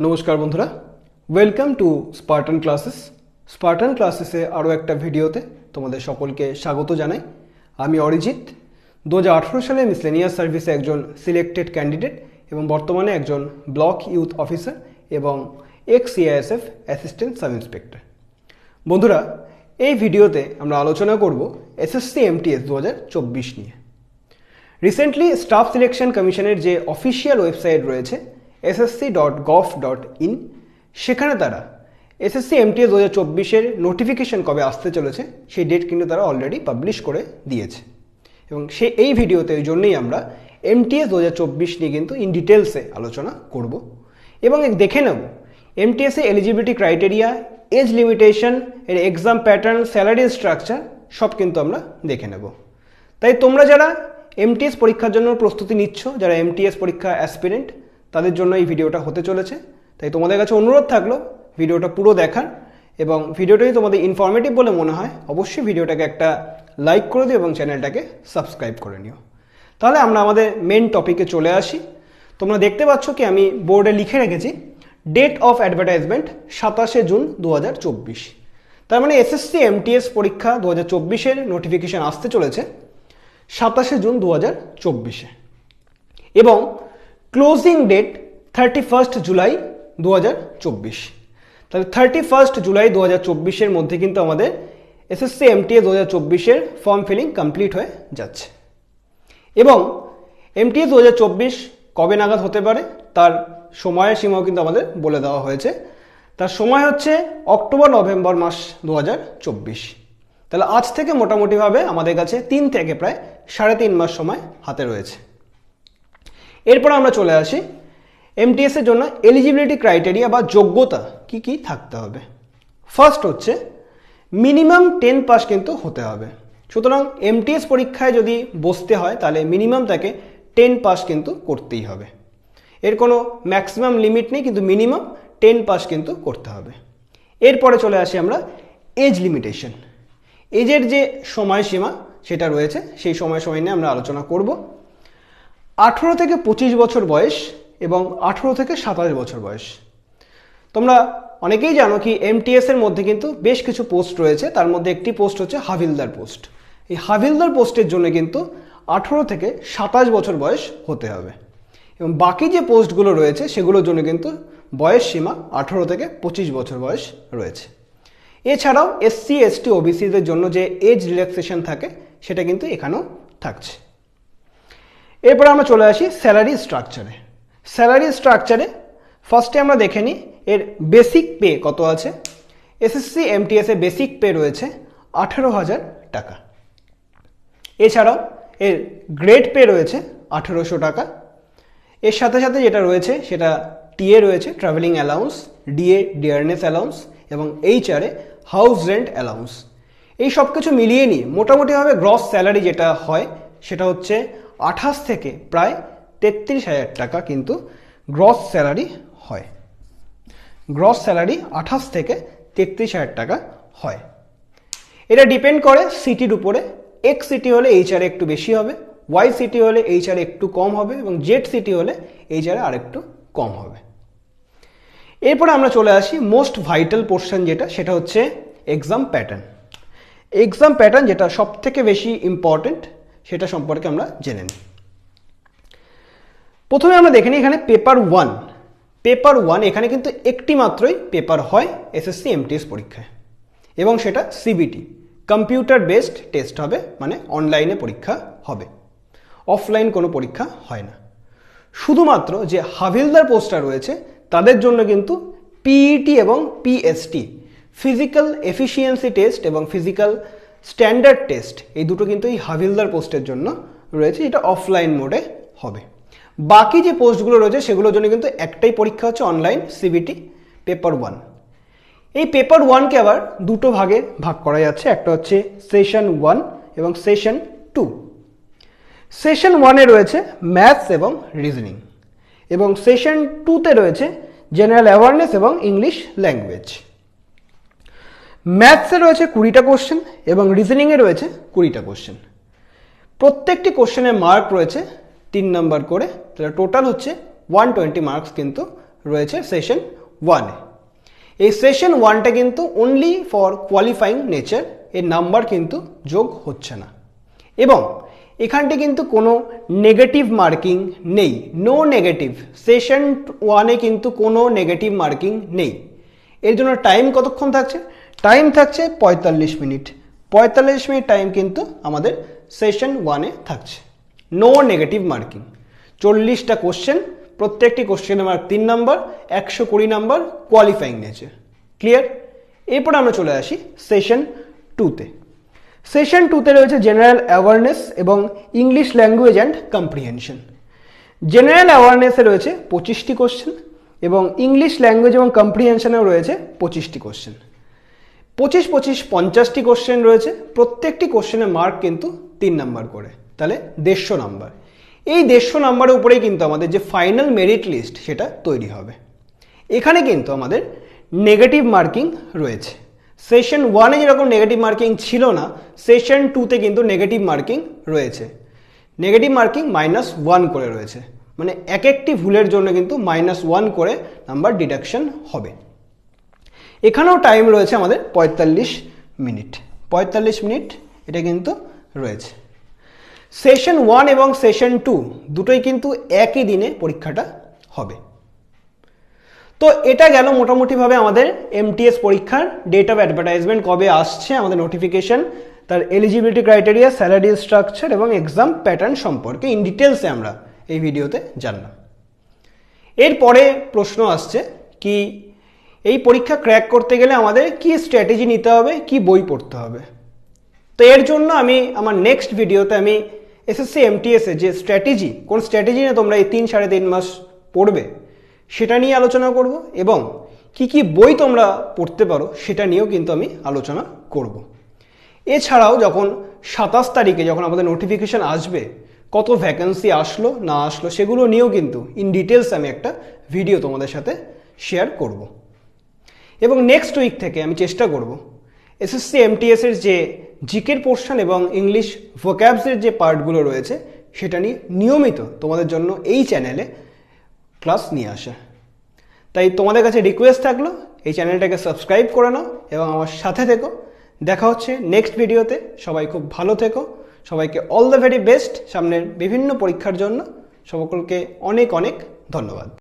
নমস্কার বন্ধুরা welcome to Spartan classes Spartan ক্লাসেসে আরও একটা ভিডিওতে তোমাদের সকলকে স্বাগত জানাই। আমি অরিজিৎ। দু হাজার আঠেরো সালে মিসলেনিয়াস সার্ভিসে একজন সিলেক্টেড ক্যান্ডিডেট এবং বর্তমানে একজন ব্লক ইউথ অফিসার এবং ex CISF assistant sub inspector বন্ধুরা, এই ভিডিওতে আমরা আলোচনা করব এসএসসি এমটিএস দু হাজার চব্বিশ নিয়ে। রিসেন্টলি স্টাফ সিলেকশন কমিশনের যে অফিসিয়াল ওয়েবসাইট রয়েছে এসএসসি ডট ডট ইন সেখানে তারা এসএসসি এমটিএস দু হাজার চব্বিশের নোটিফিকেশন কবে আসতে চলেছে, সেই ডেট কিন্তু তারা অলরেডি পাবলিশ করে দিয়েছে। এবং সে এই ভিডিওতে ওই জন্যই আমরা এমটিএস দু হাজার চব্বিশ নিয়ে কিন্তু ইন ডিটেলসে আলোচনা করব। এবং দেখে নেব এমটিএসে এলিজিবিলিটি ক্রাইটেরিয়া এজ লিমিটেশন এর এক্সাম প্যাটার্ন স্যালারি স্ট্রাকচার সব কিন্তু আমরা দেখে নেব। তাই তোমরা যারা এমটিএস পরীক্ষার জন্য প্রস্তুতি নিচ্ছ, যারা এমটিএস পরীক্ষা অ্যাসপিরেন্ট তাদের জন্য এই ভিডিওটা হতে চলেছে। তাই তোমাদের কাছে অনুরোধ থাকল ভিডিওটা পুরো দেখার এবং ভিডিওটা যদি তোমাদের ইনফরমেটিভ বলে মনে হয়, অবশ্যই ভিডিওটাকে একটা লাইক করে দিও এবং চ্যানেলটাকে সাবস্ক্রাইব করে নিও। তাহলে আমরা আমাদের মেন টপিকে চলে আসি। তোমরা দেখতে পাচ্ছ কি, আমি বোর্ডে লিখে রেখেছি ডেট অফ অ্যাডভার্টাইজমেন্ট সাতাশে জুন দু হাজার চব্বিশ। তার মানে এসএসসি এমটিএস পরীক্ষা দু হাজার চব্বিশের নোটিফিকেশান আসতে চলেছে সাতাশে জুন দু হাজার চব্বিশে। এবং closing date thirty first July দু হাজার চব্বিশ তাহলে থার্টি ফার্স্ট জুলাই দু হাজার মধ্যে কিন্তু আমাদের এসএসসি এমটিএ দু হাজার চব্বিশের ফর্ম ফিলিং কমপ্লিট হয়ে যাচ্ছে। এবং এমটিএস দু হাজার চব্বিশ কবে নাগাদ হতে পারে, তার সময়ের সীমাও কিন্তু আমাদের বলে দেওয়া হয়েছে। তার সময় হচ্ছে অক্টোবর, নভেম্বর মাস দু হাজার চব্বিশ তাহলে আজ থেকে মোটামুটিভাবে আমাদের কাছে তিন থেকে প্রায় সাড়ে তিন মাস সময় হাতে রয়েছে। এরপর আমরা চলে আসি। এমটিএস এর জন্য এলিজিবিলিটি ক্রাইটেরিয়া বা যোগ্যতা কি কি থাকতে হবে। ফার্স্ট হচ্ছে মিনিমাম টেন পাস কিন্তু হতে হবে। সুতরাং এমটিএস পরীক্ষায় যদি বসতে হয়, তাহলে মিনিমাম তাকে টেন পাস কিন্তু করতেই হবে। এর কোনো ম্যাক্সিমাম লিমিট নেই, কিন্তু মিনিমাম টেন পাস কিন্তু করতে হবে। এরপরে চলে আসি আমরা এজ লিমিটেশন এজের যে সময়সীমা, সেটা রয়েছে, সেই সময়সীমা নিয়ে আমরা আলোচনা করব। আঠেরো থেকে পঁচিশ বছর বয়স এবং আঠেরো থেকে সাতাশ বছর বয়স। তোমরা অনেকেই জানো কি এমটিএস এর মধ্যে কিন্তু বেশ কিছু পোস্ট রয়েছে। তার মধ্যে একটি পোস্ট হচ্ছে হাভিলদার পোস্ট এই হাভিলদার পোস্টের জন্য কিন্তু আঠেরো থেকে সাতাশ বছর বয়স হতে হবে। এবং বাকি যে পোস্টগুলো রয়েছে, সেগুলোর জন্য কিন্তু বয়স সীমা আঠেরো থেকে পঁচিশ বছর বয়স রয়েছে। এছাড়াও এসসি এসটি ওবিসিদের জন্য যে এজ রিল্যাক্সেশন থাকে, সেটা কিন্তু এখানেও থাকছে। এরপর আমরা চলে আসি স্যালারি স্ট্রাকচারে স্যালারি স্ট্রাকচারে ফার্স্টে আমরা দেখে নিই, এর বেসিক পে কত আছে? এসএসসি এমটিএস বেসিক পে রয়েছে আঠেরো হাজার টাকা। এছাড়াও এর গ্রেড পে রয়েছে আঠেরোশো টাকা। এর সাথে সাথে যেটা রয়েছে, সেটা টিএ রয়েছে travelling allowance DA dearness allowance এবং এইচআরে হাউস রেন্ট অ্যালাউন্স এই সব কিছু মিলিয়ে নিয়ে মোটামুটিভাবে গ্রস স্যালারি যেটা হয়, সেটা হচ্ছে আঠাশ থেকে প্রায় তেত্রিশ হাজার টাকা কিন্তু গ্রস স্যালারি হয়। গ্রস স্যালারি আঠাশ থেকে তেত্রিশ হাজার টাকা হয়। এটা ডিপেন্ড করে সিটির উপরে। এক্স সিটি হলে এইচআর একটু বেশি হবে ওয়াই সিটি হলে এইচআর একটু কম হবে এবং জেড সিটি হলে এইচআর আর একটু কম হবে। এরপরে আমরা চলে আসি মোস্ট ভাইটাল পোর্শন যেটা, সেটা হচ্ছে এক্সাম প্যাটার্ন এক্সাম প্যাটার্ন যেটা সব থেকে বেশি ইম্পর্টেন্ট সেটা সম্পর্কে আমরা জেনে নিই। প্রথমে আমরা দেখে নিই এখানে পেপার ওয়ান পেপার ওয়ান এখানে কিন্তু একটি মাত্রই পেপার হয় এসএসসি এমটিএস পরীক্ষায়। এবং সেটা সিবিটি কম্পিউটার বেসড টেস্ট হবে মানে অনলাইনে পরীক্ষা হবে। অফলাইন কোনো পরীক্ষা হয় না। শুধুমাত্র যে হাভিলদার পোস্টটা রয়েছে, তাদের জন্য কিন্তু পিইটি এবং পিএসটি ফিজিক্যাল এফিসিয়েন্সি টেস্ট এবং ফিজিক্যাল স্ট্যান্ডার্ড টেস্ট এই দুটো কিন্তু এই হাভিলদার পোস্টের জন্য রয়েছে, এটা অফলাইন মোডে হবে। বাকি যে পোস্টগুলো রয়েছে, সেগুলোর জন্য কিন্তু একটাই পরীক্ষা হচ্ছে অনলাইন সিবিটি পেপার ওয়ান এই পেপার ওয়ানকে আবার দুটো ভাগে ভাগ করা যাচ্ছে, একটা হচ্ছে সেশন ওয়ান এবং সেশন টু সেশন ওয়ানে রয়েছে ম্যাথস এবং রিজনিং এবং সেশন টুতে রয়েছে জেনারেল অ্যাওয়ারনেস এবং ইংলিশ ল্যাঙ্গুয়েজ ম্যাথসে রয়েছে কুড়িটা কোশ্চেন এবং রিজনিংয়ে রয়েছে কুড়িটা কোশ্চেন প্রত্যেকটি কোশ্চেনের মার্ক রয়েছে তিন নাম্বার করে। তাহলে টোটাল হচ্ছে ওয়ান টোয়েন্টি মার্কস কিন্তু রয়েছে সেশন ওয়ানে এই সেশন ওয়ানটা কিন্তু অনলি ফর কোয়ালিফাইং নেচার এর নাম্বার কিন্তু যোগ হচ্ছে না। এবং এখানটি কিন্তু কোনো নেগেটিভ মার্কিং নেই। নো নেগেটিভ সেশন ওয়ানে কিন্তু কোনো নেগেটিভ মার্কিং নেই। এর জন্য টাইম কতক্ষণ থাকছে? টাইম থাকছে পঁয়তাল্লিশ মিনিট। পঁয়তাল্লিশ মিনিট টাইম কিন্তু আমাদের সেশন ওয়ানে থাকছে। নো নেগেটিভ মার্কিং চল্লিশটা কোশ্চেন প্রত্যেকটি কোশ্চেনের মার্ক তিন নাম্বার একশো কুড়ি নাম্বার কোয়ালিফাইং নেচে ক্লিয়ার এরপর আমরা চলে আসি সেশন টুতে সেশন টুতে রয়েছে জেনারেল অ্যাওয়ারনেস এবং English language and comprehension general অ্যাওয়ারনেসে রয়েছে পঁচিশটি কোশ্চেন এবং ইংলিশ ল্যাঙ্গুয়েজ এবং কম্প্রিহেনশনেও রয়েছে পঁচিশটি কোশ্চেন পঁচিশ পঁচিশ, পঞ্চাশটি কোশ্চেন রয়েছে। প্রত্যেকটি কোশ্চেনের মার্ক কিন্তু তিন নাম্বার করে। তাহলে দেড়শো নাম্বার এই দেড়শো নাম্বারের উপরেই কিন্তু আমাদের যে ফাইনাল মেরিট লিস্ট সেটা তৈরি হবে। এখানে কিন্তু আমাদের নেগেটিভ মার্কিং রয়েছে। সেশন ওয়ানে যেরকম নেগেটিভ মার্কিং ছিল না সেশন টুতে কিন্তু নেগেটিভ মার্কিং রয়েছে। নেগেটিভ মার্কিং মাইনাস ওয়ান করে রয়েছে। মানে এক একটি ভুলের জন্য কিন্তু মাইনাস ওয়ান করে নাম্বার ডিডাকশন হবে। এখানেও টাইম রয়েছে আমাদের পঁয়তাল্লিশ মিনিট পঁয়তাল্লিশ মিনিট এটা কিন্তু রয়েছে। সেশন ওয়ান এবং সেশন টু দুটোই কিন্তু একই দিনে পরীক্ষাটা হবে। তো এটা গেল মোটামুটিভাবে আমাদের এমটিএস পরীক্ষার ডেট অফ অ্যাডভার্টাইজমেন্ট কবে আসছে, আমাদের নোটিফিকেশন তার এলিজিবিলিটি ক্রাইটেরিয়া স্যালারি স্ট্রাকচার এবং এক্সাম প্যাটার্ন সম্পর্কে ইন ডিটেলসে আমরা এই ভিডিওতে জানলাম। এরপরে প্রশ্ন আসছে কি এই পরীক্ষা ক্র্যাক করতে গেলে আমাদের কি স্ট্র্যাটেজি নিতে হবে, কি বই পড়তে হবে? তো এর জন্য আমি আমার নেক্সট ভিডিওতে আমি এসএসসি এমটিএসে যে স্ট্র্যাটেজি কোন স্ট্র্যাটেজি নিয়ে তোমরা এই তিন সাড়ে তিন মাস পড়বে, সেটা নিয়ে আলোচনা করব এবং কি কি বই তোমরা পড়তে পারো, সেটা নিয়েও কিন্তু আমি আলোচনা করব। এছাড়াও যখন সাতাশ তারিখে যখন আমাদের নোটিফিকেশান আসবে, কত ভ্যাকেন্সি আসলো, না আসলো, সেগুলো নিয়েও কিন্তু ইন ডিটেলস আমি একটা ভিডিও তোমাদের সাথে শেয়ার করব। এবং নেক্সট উইক থেকে আমি চেষ্টা করব। এসএসসি এমটিএসের যে জিকের পোর্শন এবং ইংলিশ ভোক্যাবসের যে পার্টগুলো রয়েছে, সেটা নিয়ে নিয়মিত তোমাদের জন্য এই চ্যানেলে ক্লাস নিয়ে আসা। তাই তোমাদের কাছে রিকোয়েস্ট থাকল, এই চ্যানেলটাকে সাবস্ক্রাইব করে নাও এবং আমার সাথে থেকো। দেখা হচ্ছে নেক্সট ভিডিওতে সবাই খুব ভালো থেকো। সবাইকে অল দ্য ভেরি বেস্ট সামনের বিভিন্ন পরীক্ষার জন্য সকলকে অনেক অনেক ধন্যবাদ।